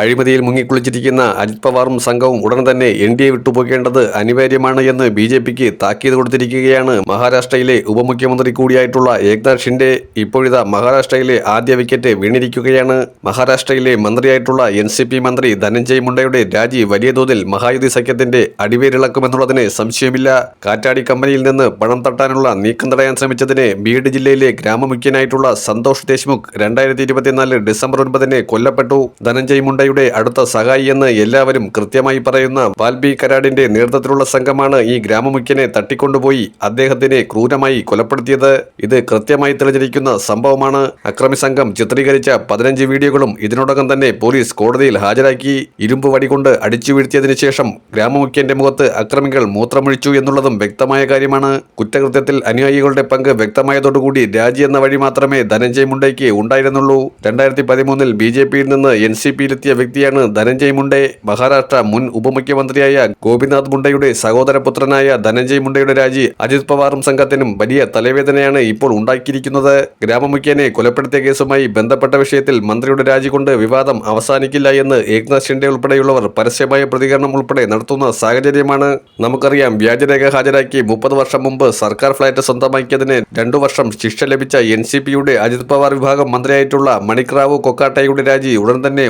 അഴിമതിയിൽ മുങ്ങിക്കുളിച്ചിരിക്കുന്ന അജിത് പവാറും സംഘവും ഉടൻ തന്നെ എൻ ഡി എ വിട്ടുപോകേണ്ടത് അനിവാര്യമാണ് എന്ന് ബി ജെ പിക്ക് താക്കീത് കൊടുത്തിരിക്കുകയാണ് മഹാരാഷ്ട്രയിലെ ഉപമുഖ്യമന്ത്രി കൂടിയായിട്ടുള്ള ഏക്നാഥ് ഷിൻഡെ ഇപ്പോഴിതാ മഹാരാഷ്ട്രയിലെ ആദ്യ വിക്കറ്റ് വീണിരിക്കുകയാണ്. മഹാരാഷ്ട്രയിലെ മന്ത്രിയായിട്ടുള്ള എൻ സി പി മന്ത്രി ധനഞ്ജയ് മുണ്ടയുടെ രാജി വലിയ തോതിൽ മഹായുതി സഖ്യത്തിന്റെ അടിവേരിളക്കുമെന്നുള്ളതിന് സംശയമില്ല. കാറ്റാടി കമ്പനിയിൽ നിന്ന് പണം തട്ടാനുള്ള നീക്കം തടയാൻ ശ്രമിച്ചതിന് ബീഡ് ജില്ലയിലെ ഗ്രാമമുഖ്യനായിട്ടുള്ള സന്തോഷ് ദേശ്മുഖ് രണ്ടായിരത്തി ഇരുപത്തിനാല് ഡിസംബർ ഒൻപതിന് കൊല്ലപ്പെട്ടു. ധനഞ്ജയ് മുണ്ടയുടെ അടുത്ത സഹായിയെന്ന് എല്ലാവരും കൃത്യമായി പറയുന്ന വാൽബി കരാടിന്റെ നേതൃത്വത്തിലുള്ള സംഘമാണ് ഈ ഗ്രാമമുഖ്യനെ തട്ടിക്കൊണ്ടുപോയി അദ്ദേഹത്തിനെ ക്രൂരമായി കൊലപ്പെടുത്തിയത്. ഇത് കൃത്യമായി തെളിഞ്ഞിരിക്കുന്ന സംഭവമാണ്. അക്രമി സംഘം ചിത്രീകരിച്ച പതിനഞ്ച് വീഡിയോകളും ഇതിനോടകം തന്നെ പോലീസ് കോടതിയിൽ ഹാജരാക്കി. ഇരുമ്പ് വടികൊണ്ട് അടിച്ചു വീഴ്ത്തിയതിനു ശേഷം ഗ്രാമമുഖ്യന്റെ മുഖത്ത് അക്രമികൾ മൂത്രമൊഴിച്ചു എന്നുള്ളതും വ്യക്തമായ കാര്യമാണ്. കുറ്റകൃത്യത്തിൽ അനുയായികളുടെ പങ്ക് വ്യക്തമായതോടുകൂടി രാജി എന്ന വഴി മാത്രമേ ധനഞ്ജയ് മുണ്ടയ്ക്ക് ഉണ്ടായിരുന്നുള്ളൂ. രണ്ടായിരത്തി പതിമൂന്നിൽ ബി ജെ പിയിൽ നിന്ന് എൻ സി പിയിലെത്തിയ വ്യക്തിയാണ് ധനഞ്ജയ് മുണ്ടെ. മഹാരാഷ്ട്ര മുൻ ഉപമുഖ്യമന്ത്രിയായ ഗോപിനാഥ് മുണ്ടയുടെ സഹോദരപുത്രനായ ധനഞ്ജയ് മുണ്ടയുടെ രാജി അജിത് പവാറും സംഘത്തിനും വലിയ തലവേദനയാണ് ഇപ്പോൾ ഉണ്ടാക്കിയിരിക്കുന്നത്. ഗ്രാമമുഖ്യനെ കൊലപ്പെടുത്തിയ കേസുമായി ബന്ധപ്പെട്ട വിഷയത്തിൽ മന്ത്രിയുടെ രാജി കൊണ്ട് വിവാദം അവസാനിക്കില്ല എന്ന് ഏക്നാഥ് ഷിൻഡെ ഉൾപ്പെടെയുള്ളവർ പരസ്യമായ പ്രതികരണം ഉൾപ്പെടെ നടത്തുന്ന സാഹചര്യമാണ്. നമുക്കറിയാം വ്യാജരേഖ ഹാജരാക്കി മുപ്പത് വർഷം മുമ്പ് സർക്കാർ ഫ്ളാറ്റ് സ്വന്തമാക്കിയതിന് രണ്ടു വർഷം ശിക്ഷ ലഭിച്ച എൻ സി പിയുടെ അജിത് പവാർ വിഭാഗം മന്ത്രിയായിട്ടുള്ള മണിക്രാവു കൊക്കാട്ടയുടെ രാജി ഉടൻ തന്നെ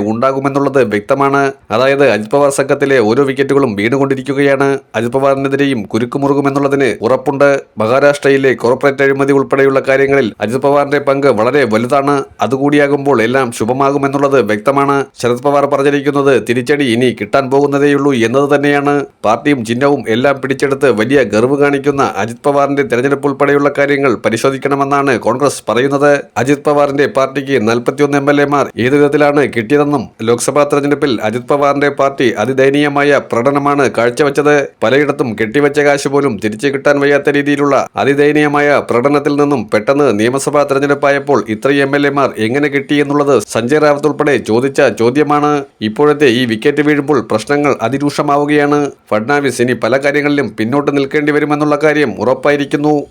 ഉണ്ടാകുമെന്നുള്ളത് വ്യക്തമാണ്. അതായത് അജിത് പവാർ സംഘത്തിലെ ഓരോ വിക്കറ്റുകളും വീണുകൊണ്ടിരിക്കുകയാണ്. അജിത് പവാറിനെതിരെയും കുരുക്കുമുറുകുമെന്നുള്ളതിന് ഉറപ്പുണ്ട്. മഹാരാഷ്ട്രയിലെ കോർപ്പറേറ്റ് അഴിമതി ഉൾപ്പെടെയുള്ള കാര്യങ്ങളിൽ അജിത് പവാറിന്റെ പങ്ക് വളരെ വലുതാണ്. അതുകൂടിയാകുമ്പോൾ എല്ലാം ശുഭമാകും എന്നുള്ളത് വ്യക്തമാണ്. ശരത് പവാർ പറഞ്ഞിരിക്കുന്നത് തിരിച്ചടി ഇനി കിട്ടാൻ പോകുന്നതേയുള്ളൂ എന്നത് തന്നെയാണ്. പാർട്ടിയും ചിഹ്നവും എല്ലാം പിടിച്ചെടുത്ത് വലിയ ഗർവ് കാണിക്കുന്ന അജിത് പവാറിന്റെ തെരഞ്ഞെടുപ്പ് ഉൾപ്പെടെയുള്ള കാര്യങ്ങൾ പരിശോധിക്കണമെന്നാണ് കോൺഗ്രസ് പറയുന്നത്. അജിത് പവാറിന്റെ പാർട്ടിക്ക് നാൽപ്പത്തിയൊന്ന് എം എൽ എമാർ ഏതു വിധത്തിലാണ് കിട്ടിയതെന്നും ലോക്സഭാ തെരഞ്ഞെടുപ്പിൽ അജിത് പവാറിന്റെ പാർട്ടി അതിദയനീയമായ പ്രകടനമാണ് കാഴ്ചവെച്ചത്. പലയിടത്തും കെട്ടിവെച്ച കാശ് പോലും തിരിച്ചു കിട്ടാൻ വയ്യാത്ത രീതിയിലുള്ള അതിദയനീയമായ പ്രകടനത്തിൽ നിന്നും പെട്ടെന്ന് നിയമസഭാ തെരഞ്ഞെടുപ്പായപ്പോൾ ഇത്രയും എം എൽ എമാർ എങ്ങനെ കിട്ടിയെന്നുള്ളത് സഞ്ജയ് റാവത്ത് ഉൾപ്പെടെ ചോദിച്ച ചോദ്യമാണ്. ഇപ്പോഴത്തെ ഈ വിക്കറ്റ് വീഴുമ്പോൾ പ്രശ്നങ്ങൾ അതിരൂക്ഷമാവുകയാണ്. ഫഡ്നാവിസ് ഇനി പല കാര്യങ്ങളിലും പിന്നോട്ട് നിൽക്കേണ്ടി വരുമെന്നുള്ള കാര്യം ഉറപ്പായിരിക്കുന്നു.